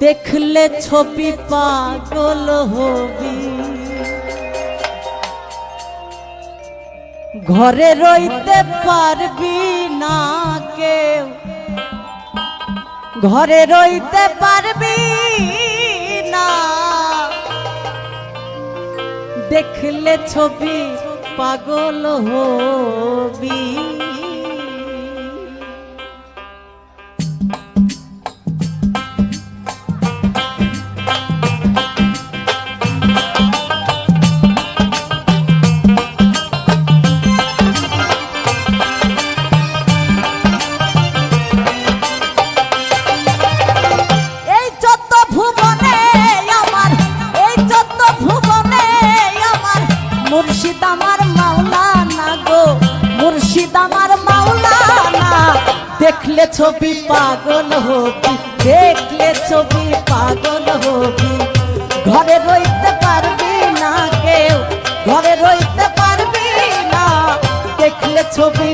দেখলে ছবি পাগল হবি। ঘরে রইতে পারবি না কেউ। ঘরে রইতে পারবি না। দেখলে ছবি পাগল হবি। মুর্শিদ আমার মাওলানা গো, মুর্শিদ আমার মাওলানা। দেখলে ছবি পাগল হবি, দেখলে ছবি পাগল হবি। ঘরে রইতে পারবি না কেউ, ঘরে রইতে পারবি না। দেখলে ছবি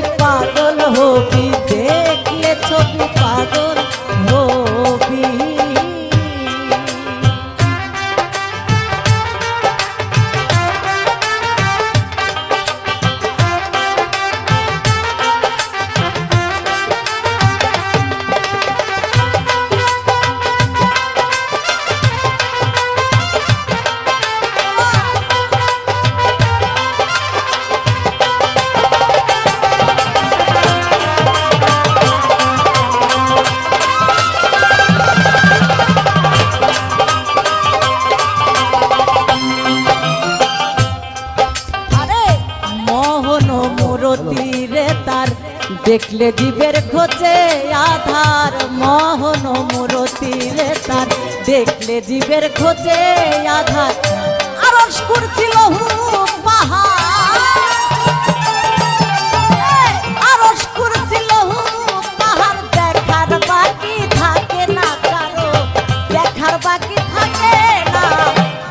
রে তার। দেখলে জীবের খোঁজে আধার, মোহন মুরতি রে তার। দেখলে জীবের খোঁজে আধার। আরস করছিল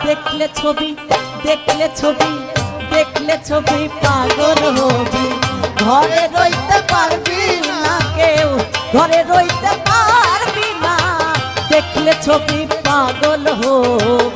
দেখলে ছবি দেখলে ছবি দেখলে ছবি পাগল হবি। ঘরে রইতে পারবি না কেউ ঘরে রইতে পারবি না। দেখলে ছবি পাগল হবি।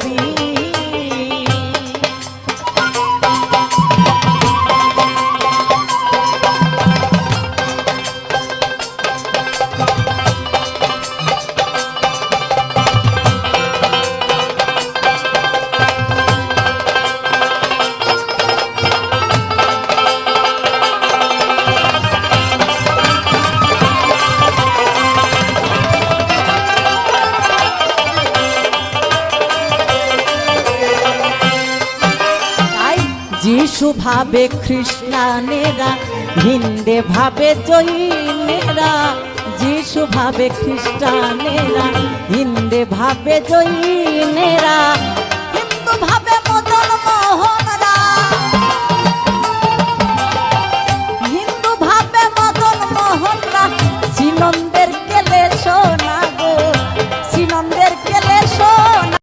যিশু ভাবে খ্রিস্টানেরা হিন্দে ভাবে জৈনেরা। যিশু ভাবে খ্রিস্টানেরা হিন্দে ভাবে জৈনেরা।